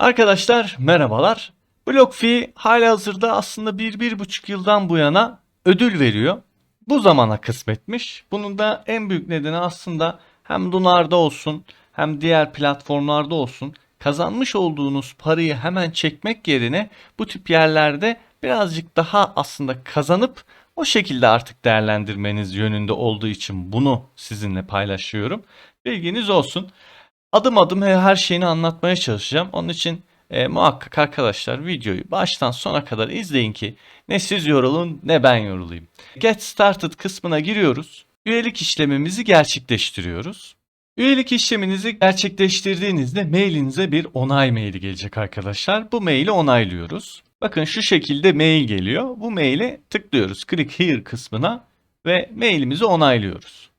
Arkadaşlar merhabalar. BlockFi halihazırda aslında 1-1,5 yıldan bu yana ödül veriyor. Bu zamana kısmetmiş. Bunun da en büyük nedeni aslında hem Lunar'da olsun hem diğer platformlarda olsun kazanmış olduğunuz parayı hemen çekmek yerine bu tip yerlerde birazcık daha aslında kazanıp o şekilde artık değerlendirmeniz yönünde olduğu için bunu sizinle paylaşıyorum. Bilginiz olsun. Adım adım he- her şeyini anlatmaya çalışacağım. Onun için e, muhakkak arkadaşlar videoyu baştan sona kadar izleyin ki ne siz yorulun ne ben yorulayım. Get Started kısmına giriyoruz. Üyelik işlemimizi gerçekleştiriyoruz. Üyelik işleminizi gerçekleştirdiğinizde mailinize bir onay maili gelecek arkadaşlar. Bu maili onaylıyoruz. Bakın şu şekilde mail geliyor. Bu maile tıklıyoruz. Click here kısmına ve mailimizi onaylıyoruz.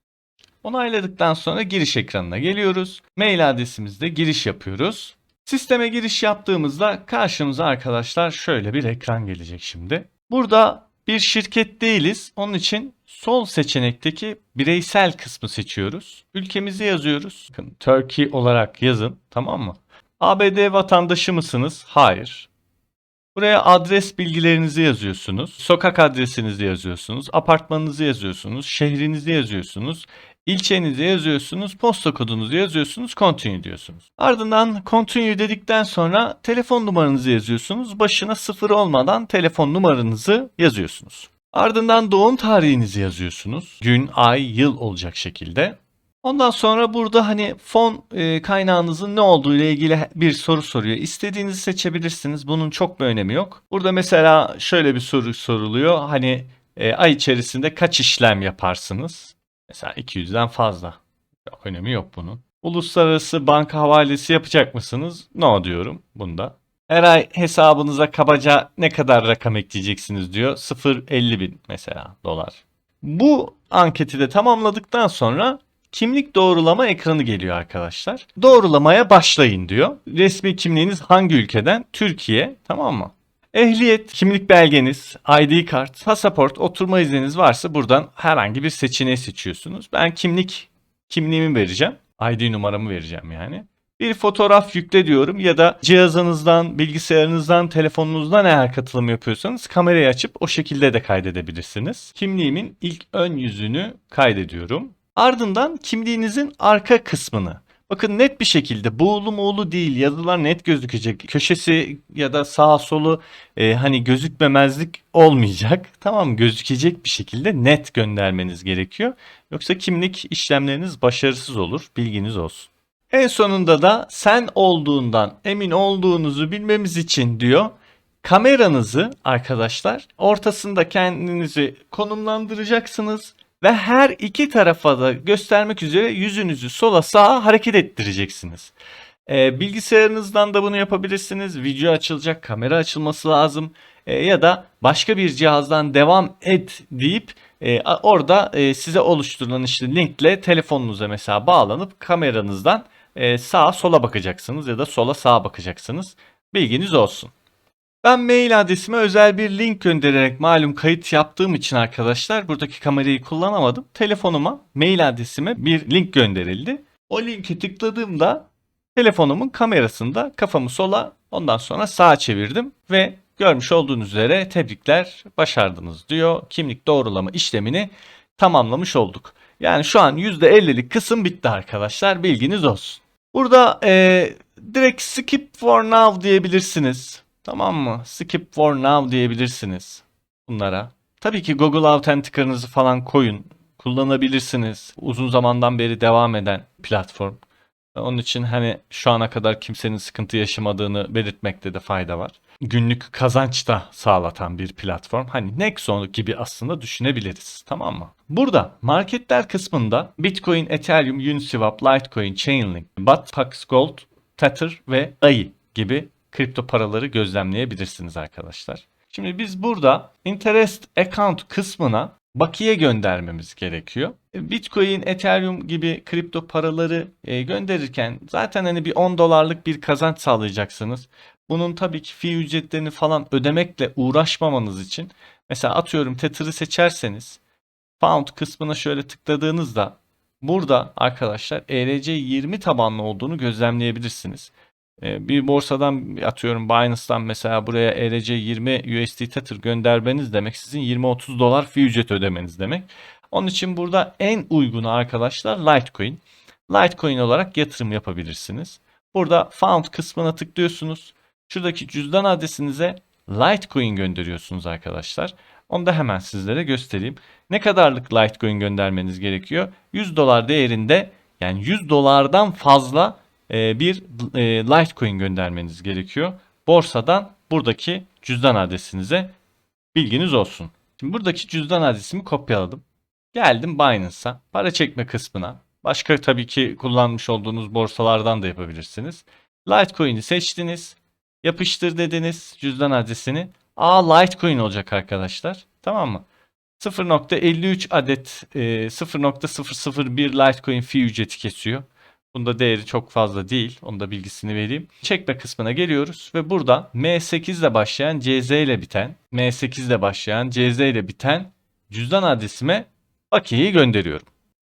Onayladıktan sonra giriş ekranına geliyoruz. Mail adresimizde giriş yapıyoruz. Sisteme giriş yaptığımızda karşımıza arkadaşlar şöyle bir ekran gelecek şimdi. Burada bir şirket değiliz. Onun için sol seçenekteki bireysel kısmı seçiyoruz. Ülkemizi yazıyoruz. Bakın Turkey olarak yazın tamam mı? ABD vatandaşı mısınız? Hayır. Buraya adres bilgilerinizi yazıyorsunuz. Sokak adresinizi yazıyorsunuz. Apartmanınızı yazıyorsunuz. Şehrinizi yazıyorsunuz. İlçenizi yazıyorsunuz. Posta kodunuzu yazıyorsunuz. Continue diyorsunuz. Ardından continue dedikten sonra telefon numaranızı yazıyorsunuz. Başına sıfır olmadan telefon numaranızı yazıyorsunuz. Ardından doğum tarihinizi yazıyorsunuz. Gün, ay, yıl olacak şekilde. Ondan sonra burada hani fon e, kaynağınızın ne olduğu ile ilgili bir soru soruyor. İstediğinizi seçebilirsiniz. Bunun çok bir önemi yok. Burada mesela şöyle bir soru soruluyor. Hani e, ay içerisinde kaç işlem yaparsınız? Mesela 200'den fazla. Önemi yok bunun. Uluslararası banka havalesi yapacak mısınız? No diyorum bunda. Her ay hesabınıza kabaca ne kadar rakam ekleyeceksiniz diyor. 0.50 bin mesela dolar. Bu anketi de tamamladıktan sonra kimlik doğrulama ekranı geliyor arkadaşlar. Doğrulamaya başlayın diyor. Resmi kimliğiniz hangi ülkeden? Türkiye. Tamam mı? Ehliyet, kimlik belgeniz, ID kart, pasaport, oturma izniniz varsa buradan herhangi bir seçeneği seçiyorsunuz. Ben kimlik kimliğimi vereceğim. ID numaramı vereceğim yani. Bir fotoğraf yükle diyorum ya da cihazınızdan, bilgisayarınızdan, telefonunuzdan eğer katılım yapıyorsanız kamerayı açıp o şekilde de kaydedebilirsiniz. Kimliğimin ilk ön yüzünü kaydediyorum. Ardından kimliğinizin arka kısmını Bakın net bir şekilde buğulu muğulu değil yazılar net gözükecek. Köşesi ya da sağ solu e, hani gözükmemezlik olmayacak. Tamam gözükecek bir şekilde net göndermeniz gerekiyor. Yoksa kimlik işlemleriniz başarısız olur. Bilginiz olsun. En sonunda da sen olduğundan emin olduğunuzu bilmemiz için diyor. Kameranızı arkadaşlar ortasında kendinizi konumlandıracaksınız ve her iki tarafa da göstermek üzere yüzünüzü sola sağa hareket ettireceksiniz. Ee, bilgisayarınızdan da bunu yapabilirsiniz. Video açılacak, kamera açılması lazım. Ee, ya da başka bir cihazdan devam et deyip e, orada e, size oluşturulan işte linkle telefonunuza mesela bağlanıp kameranızdan e, sağa sola bakacaksınız ya da sola sağa bakacaksınız. Bilginiz olsun. Ben mail adresime özel bir link göndererek malum kayıt yaptığım için arkadaşlar buradaki kamerayı kullanamadım. Telefonuma mail adresime bir link gönderildi. O linki tıkladığımda telefonumun kamerasında kafamı sola ondan sonra sağa çevirdim ve görmüş olduğunuz üzere tebrikler başardınız diyor. Kimlik doğrulama işlemini tamamlamış olduk. Yani şu an %50'lik kısım bitti arkadaşlar bilginiz olsun. Burada eee, direkt skip for now diyebilirsiniz. Tamam mı? Skip for now diyebilirsiniz bunlara. Tabii ki Google Authenticator'ınızı falan koyun. Kullanabilirsiniz. Uzun zamandan beri devam eden platform. Onun için hani şu ana kadar kimsenin sıkıntı yaşamadığını belirtmekte de fayda var. Günlük kazanç da sağlatan bir platform. Hani Nexon gibi aslında düşünebiliriz. Tamam mı? Burada marketler kısmında Bitcoin, Ethereum, Uniswap, Litecoin, Chainlink, BAT, Pax Gold, Tether ve DAI gibi kripto paraları gözlemleyebilirsiniz arkadaşlar. Şimdi biz burada interest account kısmına bakiye göndermemiz gerekiyor. Bitcoin, Ethereum gibi kripto paraları e, gönderirken zaten hani bir 10 dolarlık bir kazanç sağlayacaksınız. Bunun tabii ki fi ücretlerini falan ödemekle uğraşmamanız için mesela atıyorum Tether'ı seçerseniz Pound kısmına şöyle tıkladığınızda burada arkadaşlar ERC20 tabanlı olduğunu gözlemleyebilirsiniz. E, bir borsadan atıyorum Binance'dan mesela buraya ERC20 USD Tether göndermeniz demek sizin 20-30 dolar fee ücret ödemeniz demek. Onun için burada en uygunu arkadaşlar Litecoin. Litecoin olarak yatırım yapabilirsiniz. Burada Found kısmına tıklıyorsunuz. Şuradaki cüzdan adresinize Litecoin gönderiyorsunuz arkadaşlar. Onu da hemen sizlere göstereyim. Ne kadarlık Litecoin göndermeniz gerekiyor? 100 dolar değerinde yani 100 dolardan fazla e, bir e, Litecoin göndermeniz gerekiyor. Borsadan buradaki cüzdan adresinize bilginiz olsun. Şimdi buradaki cüzdan adresimi kopyaladım. Geldim Binance'a, para çekme kısmına. Başka tabii ki kullanmış olduğunuz borsalardan da yapabilirsiniz. Litecoin'i seçtiniz. Yapıştır dediniz cüzdan adresini. Aa Litecoin olacak arkadaşlar. Tamam mı? 0.53 adet e, 0.001 Litecoin fee ücreti kesiyor. Bunda değeri çok fazla değil. Onu da bilgisini vereyim. Çekme kısmına geliyoruz ve burada M8 ile başlayan CZ ile biten, M8 ile başlayan CZ ile biten cüzdan adresime bakiyeyi gönderiyorum.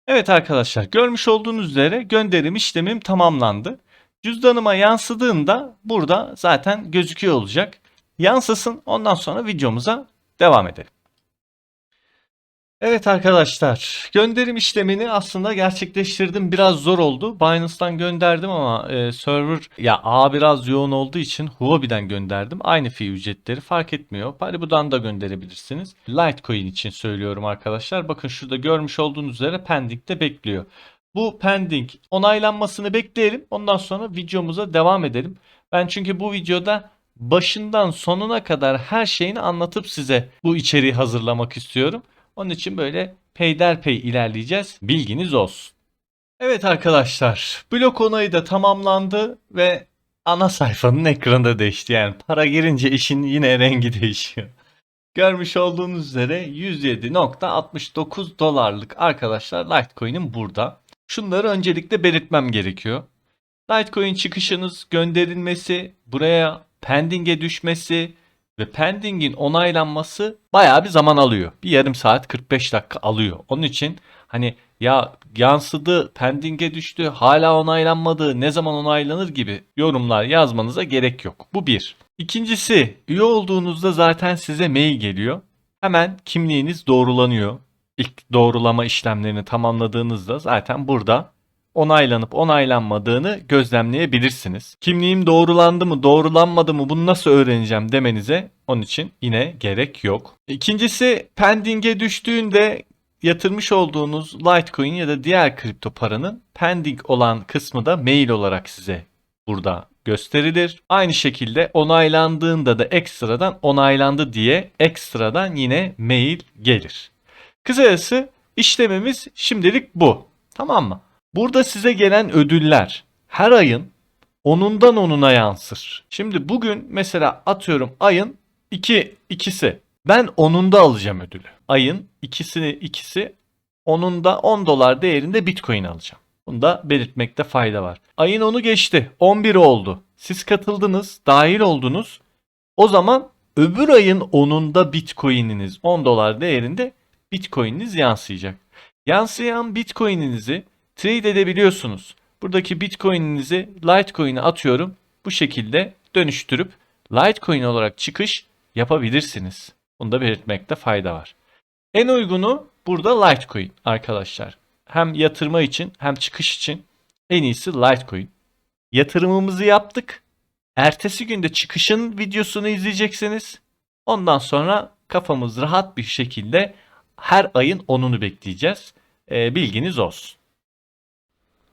Evet arkadaşlar görmüş olduğunuz üzere gönderim işlemim tamamlandı. Cüzdanıma yansıdığında burada zaten gözüküyor olacak. Yansısın ondan sonra videomuza devam edelim. Evet arkadaşlar gönderim işlemini aslında gerçekleştirdim. Biraz zor oldu. Binance'dan gönderdim ama e, server ya A biraz yoğun olduğu için Huobi'den gönderdim. Aynı fee ücretleri fark etmiyor. Paribu'dan da gönderebilirsiniz. Litecoin için söylüyorum arkadaşlar. Bakın şurada görmüş olduğunuz üzere pending'de bekliyor. Bu pending onaylanmasını bekleyelim. Ondan sonra videomuza devam edelim. Ben çünkü bu videoda başından sonuna kadar her şeyini anlatıp size bu içeriği hazırlamak istiyorum. Onun için böyle peyderpey ilerleyeceğiz. Bilginiz olsun. Evet arkadaşlar, blok onayı da tamamlandı ve ana sayfanın ekranı değişti. Yani para girince işin yine rengi değişiyor. Görmüş olduğunuz üzere 107.69 dolarlık arkadaşlar Litecoin'im burada. Şunları öncelikle belirtmem gerekiyor. Litecoin çıkışınız gönderilmesi, buraya pending'e düşmesi ve pending'in onaylanması bayağı bir zaman alıyor. Bir yarım saat 45 dakika alıyor. Onun için hani ya yansıdı, pending'e düştü, hala onaylanmadı, ne zaman onaylanır gibi yorumlar yazmanıza gerek yok. Bu bir. İkincisi, üye olduğunuzda zaten size mail geliyor. Hemen kimliğiniz doğrulanıyor. İlk doğrulama işlemlerini tamamladığınızda zaten burada onaylanıp onaylanmadığını gözlemleyebilirsiniz. Kimliğim doğrulandı mı, doğrulanmadı mı bunu nasıl öğreneceğim demenize onun için yine gerek yok. İkincisi pending'e düştüğünde yatırmış olduğunuz Litecoin ya da diğer kripto paranın pending olan kısmı da mail olarak size burada gösterilir. Aynı şekilde onaylandığında da ekstradan onaylandı diye ekstradan yine mail gelir. Kısacası işlemimiz şimdilik bu. Tamam mı? Burada size gelen ödüller her ayın onundan onuna yansır. Şimdi bugün mesela atıyorum ayın 2 ikisi. Ben onunda alacağım ödülü. Ayın ikisini ikisi onunda 10 dolar değerinde Bitcoin alacağım. Bunu da belirtmekte fayda var. Ayın onu geçti. 11 oldu. Siz katıldınız, dahil oldunuz. O zaman öbür ayın 10'unda Bitcoin'iniz 10 dolar değerinde Bitcoin'iniz yansıyacak. Yansıyan Bitcoin'inizi trade edebiliyorsunuz. Buradaki Bitcoin'inizi Litecoin'e atıyorum. Bu şekilde dönüştürüp Litecoin olarak çıkış yapabilirsiniz. Bunu da belirtmekte fayda var. En uygunu burada Litecoin arkadaşlar. Hem yatırma için hem çıkış için en iyisi Litecoin. Yatırımımızı yaptık. Ertesi günde çıkışın videosunu izleyeceksiniz. Ondan sonra kafamız rahat bir şekilde her ayın 10'unu bekleyeceğiz. Ee, bilginiz olsun.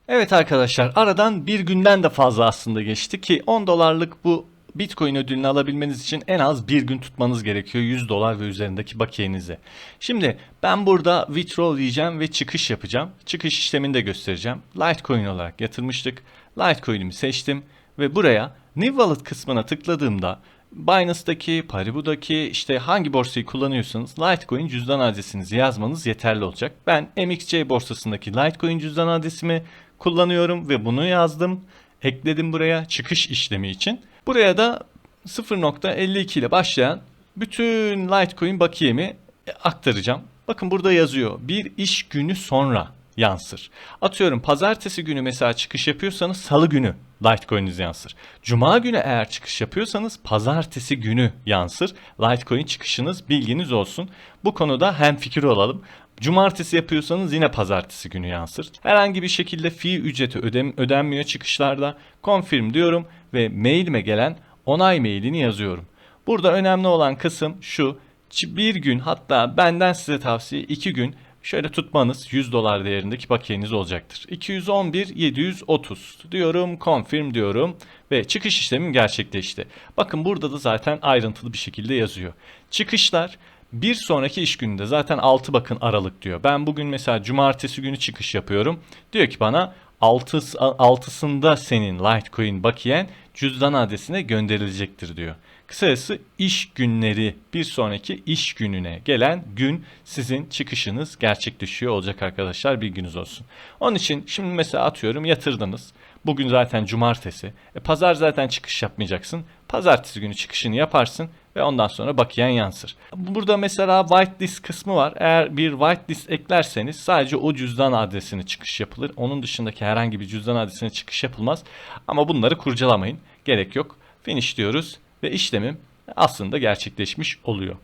Evet arkadaşlar aradan bir günden de fazla aslında geçti ki 10 dolarlık bu Bitcoin ödülünü alabilmeniz için en az bir gün tutmanız gerekiyor 100 dolar ve üzerindeki bakiyenizi. Şimdi ben burada withdraw diyeceğim ve çıkış yapacağım. Çıkış işlemini de göstereceğim. Litecoin olarak yatırmıştık. Litecoin'imi seçtim ve buraya New Wallet kısmına tıkladığımda Binance'daki, Paribu'daki işte hangi borsayı kullanıyorsanız Litecoin cüzdan adresinizi yazmanız yeterli olacak. Ben MXC borsasındaki Litecoin cüzdan adresimi kullanıyorum ve bunu yazdım. Ekledim buraya çıkış işlemi için. Buraya da 0.52 ile başlayan bütün Litecoin bakiyemi aktaracağım. Bakın burada yazıyor. Bir iş günü sonra yansır. Atıyorum pazartesi günü mesela çıkış yapıyorsanız salı günü Litecoin'iniz yansır. Cuma günü eğer çıkış yapıyorsanız pazartesi günü yansır. Litecoin çıkışınız bilginiz olsun. Bu konuda hem fikir olalım. Cumartesi yapıyorsanız yine pazartesi günü yansır. Herhangi bir şekilde fi ücreti ödem ödenmiyor çıkışlarda. Confirm diyorum ve mailime gelen onay mailini yazıyorum. Burada önemli olan kısım şu. Bir gün hatta benden size tavsiye iki gün şöyle tutmanız 100 dolar değerindeki bakiyeniz olacaktır. 211 730 diyorum confirm diyorum ve çıkış işlemim gerçekleşti. Bakın burada da zaten ayrıntılı bir şekilde yazıyor. Çıkışlar bir sonraki iş gününde zaten 6 bakın Aralık diyor. Ben bugün mesela cumartesi günü çıkış yapıyorum. Diyor ki bana 6, 6'sında senin Litecoin bakiyen cüzdan adresine gönderilecektir diyor. Kısacası iş günleri bir sonraki iş gününe gelen gün sizin çıkışınız gerçekleşiyor olacak arkadaşlar bilginiz olsun. Onun için şimdi mesela atıyorum yatırdınız. Bugün zaten cumartesi. E, pazar zaten çıkış yapmayacaksın. Pazartesi günü çıkışını yaparsın ve ondan sonra bakiyen yansır. Burada mesela whitelist kısmı var. Eğer bir whitelist eklerseniz sadece o cüzdan adresine çıkış yapılır. Onun dışındaki herhangi bir cüzdan adresine çıkış yapılmaz. Ama bunları kurcalamayın. Gerek yok. Finish diyoruz ve işlemim aslında gerçekleşmiş oluyor.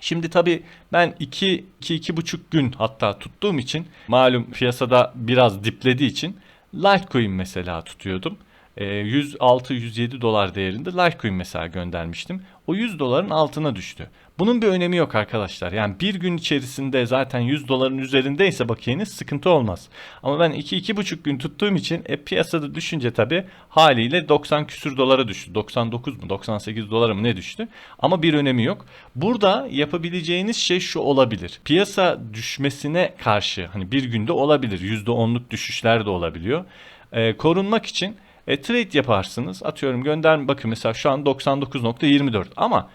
Şimdi tabii ben 2 2 buçuk gün hatta tuttuğum için malum piyasada biraz diplediği için Litecoin mesela tutuyordum. 106-107 ee, dolar değerinde Litecoin mesela göndermiştim. O 100 doların altına düştü. Bunun bir önemi yok arkadaşlar. Yani bir gün içerisinde zaten 100 doların üzerindeyse bakiyeniz sıkıntı olmaz. Ama ben 2-2,5 gün tuttuğum için e, piyasada düşünce tabi haliyle 90 küsür dolara düştü. 99 mu 98 dolara mı ne düştü? Ama bir önemi yok. Burada yapabileceğiniz şey şu olabilir. Piyasa düşmesine karşı hani bir günde olabilir. %10'luk düşüşler de olabiliyor. Ee, korunmak için e, trade yaparsınız. Atıyorum gönderme bakın mesela şu an 99.24 ama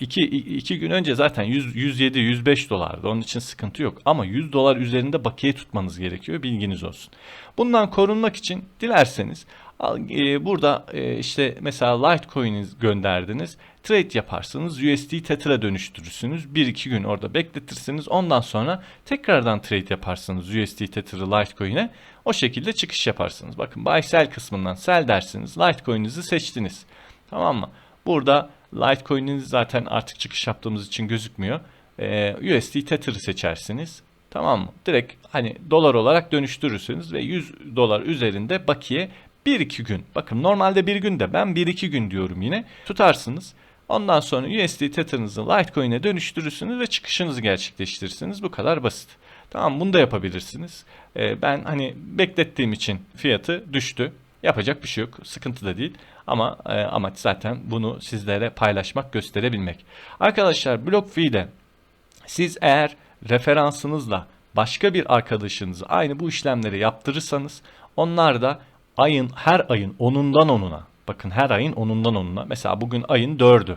2 2 gün önce zaten 100 107 105 dolardı. Onun için sıkıntı yok. Ama 100 dolar üzerinde bakiye tutmanız gerekiyor. Bilginiz olsun. Bundan korunmak için dilerseniz e, burada e, işte mesela Litecoin'i gönderdiniz. Trade yaparsınız. USD Tether'a dönüştürürsünüz. 1-2 gün orada bekletirsiniz. Ondan sonra tekrardan trade yaparsınız USD Tether'ı Litecoin'e. O şekilde çıkış yaparsınız. Bakın buy sell kısmından sell dersiniz. Litecoin'inizi seçtiniz. Tamam mı? Burada Litecoin'iniz zaten artık çıkış yaptığımız için gözükmüyor. Ee, USD Tether'ı seçersiniz. Tamam mı? Direkt hani dolar olarak dönüştürürsünüz ve 100 dolar üzerinde bakiye 1-2 gün. Bakın normalde bir günde ben 1-2 gün diyorum yine. Tutarsınız. Ondan sonra USD Tether'ınızı Litecoin'e dönüştürürsünüz ve çıkışınızı gerçekleştirirsiniz. Bu kadar basit. Tamam bunu da yapabilirsiniz. Ee, ben hani beklettiğim için fiyatı düştü. Yapacak bir şey yok. Sıkıntı da değil. Ama e, amaç zaten bunu sizlere paylaşmak, gösterebilmek. Arkadaşlar BlockFi'de siz eğer referansınızla başka bir arkadaşınızı aynı bu işlemleri yaptırırsanız onlar da ayın her ayın 10'undan 10'una bakın her ayın 10'undan 10'una mesela bugün ayın 4'ü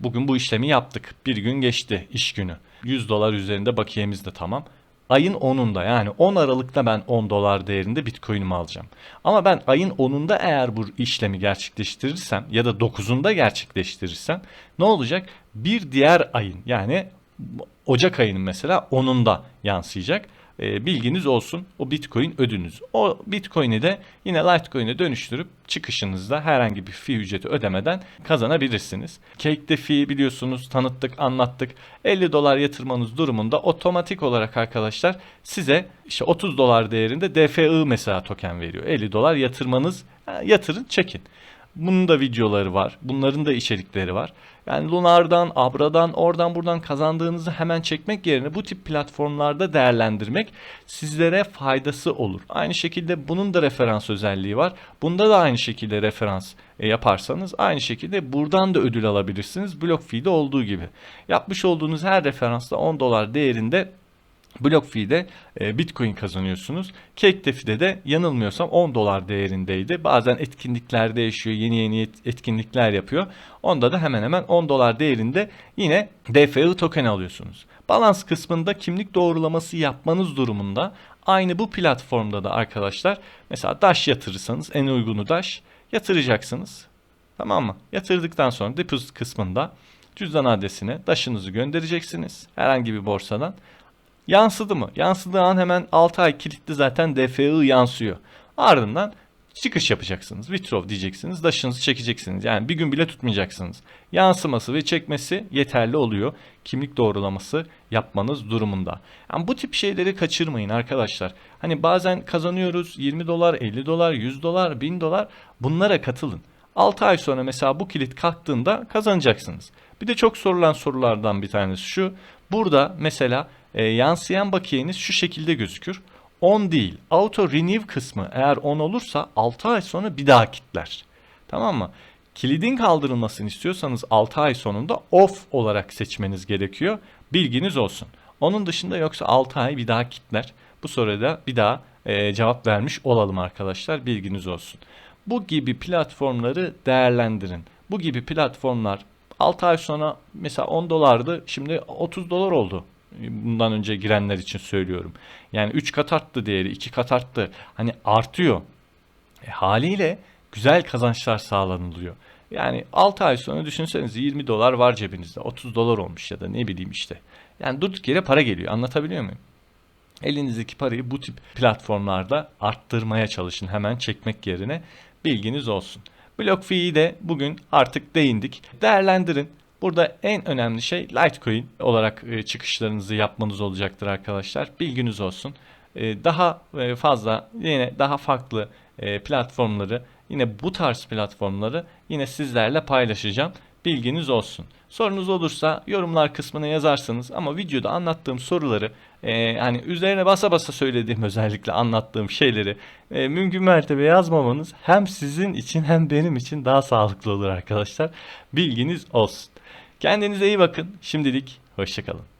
bugün bu işlemi yaptık bir gün geçti iş günü 100 dolar üzerinde bakiyemiz de tamam ayın 10'unda yani 10 Aralık'ta ben 10 dolar değerinde Bitcoin'imi alacağım. Ama ben ayın 10'unda eğer bu işlemi gerçekleştirirsem ya da 9'unda gerçekleştirirsem ne olacak? Bir diğer ayın yani Ocak ayının mesela 10'unda yansıyacak e, bilginiz olsun. O Bitcoin ödünüz. O Bitcoin'i de yine Litecoin'e dönüştürüp çıkışınızda herhangi bir fi ücreti ödemeden kazanabilirsiniz. Cake'de fi biliyorsunuz tanıttık, anlattık. 50 dolar yatırmanız durumunda otomatik olarak arkadaşlar size işte 30 dolar değerinde DFI mesela token veriyor. 50 dolar yatırmanız yatırın çekin. Bunun da videoları var. Bunların da içerikleri var. Yani Lunar'dan, Abra'dan, oradan buradan kazandığınızı hemen çekmek yerine bu tip platformlarda değerlendirmek sizlere faydası olur. Aynı şekilde bunun da referans özelliği var. Bunda da aynı şekilde referans e, yaparsanız aynı şekilde buradan da ödül alabilirsiniz. BlockFi'de olduğu gibi. Yapmış olduğunuz her referansta 10 dolar değerinde BlockFi'de e, Bitcoin kazanıyorsunuz. CakeDefi'de de yanılmıyorsam 10 dolar değerindeydi. Bazen etkinliklerde yaşıyor, yeni yeni etkinlikler yapıyor. Onda da hemen hemen 10 dolar değerinde yine DFI token alıyorsunuz. Balans kısmında kimlik doğrulaması yapmanız durumunda aynı bu platformda da arkadaşlar mesela Dash yatırırsanız en uygunu Dash yatıracaksınız. Tamam mı? Yatırdıktan sonra deposit kısmında cüzdan adresine Dash'ınızı göndereceksiniz herhangi bir borsadan. Yansıdı mı? Yansıdığı an hemen 6 ay kilitli zaten DFI yansıyor. Ardından çıkış yapacaksınız. Withdraw diyeceksiniz. Daşınızı çekeceksiniz. Yani bir gün bile tutmayacaksınız. Yansıması ve çekmesi yeterli oluyor. Kimlik doğrulaması yapmanız durumunda. Yani bu tip şeyleri kaçırmayın arkadaşlar. Hani bazen kazanıyoruz 20 dolar, 50 dolar, 100 dolar, 1000 dolar. Bunlara katılın. 6 ay sonra mesela bu kilit kalktığında kazanacaksınız. Bir de çok sorulan sorulardan bir tanesi şu. Burada mesela e, yansıyan bakiyeniz şu şekilde gözükür. 10 değil. Auto renew kısmı eğer 10 olursa 6 ay sonra bir daha kitler. Tamam mı? Kilidin kaldırılmasını istiyorsanız 6 ay sonunda off olarak seçmeniz gerekiyor. Bilginiz olsun. Onun dışında yoksa 6 ay bir daha kitler. Bu soruda bir daha e, cevap vermiş olalım arkadaşlar. Bilginiz olsun. Bu gibi platformları değerlendirin. Bu gibi platformlar 6 ay sonra mesela 10 dolardı şimdi 30 dolar oldu. Bundan önce girenler için söylüyorum. Yani 3 kat arttı değeri, 2 kat arttı. Hani artıyor. E, haliyle güzel kazançlar sağlanılıyor. Yani 6 ay sonra düşünsenize 20 dolar var cebinizde. 30 dolar olmuş ya da ne bileyim işte. Yani durduk yere para geliyor. Anlatabiliyor muyum? Elinizdeki parayı bu tip platformlarda arttırmaya çalışın hemen çekmek yerine bilginiz olsun. BlockFi'yi de bugün artık değindik. Değerlendirin. Burada en önemli şey Litecoin olarak e, çıkışlarınızı yapmanız olacaktır arkadaşlar. Bilginiz olsun. E, Daha e, fazla yine daha farklı platformları yine bu tarz platformları yine sizlerle paylaşacağım. Bilginiz olsun. Sorunuz olursa yorumlar kısmına yazarsınız ama videoda anlattığım soruları e, hani üzerine basa basa söylediğim özellikle anlattığım şeyleri e, mümkün mertebe yazmamanız hem sizin için hem benim için daha sağlıklı olur arkadaşlar. Bilginiz olsun. Kendinize iyi bakın. Şimdilik hoşçakalın.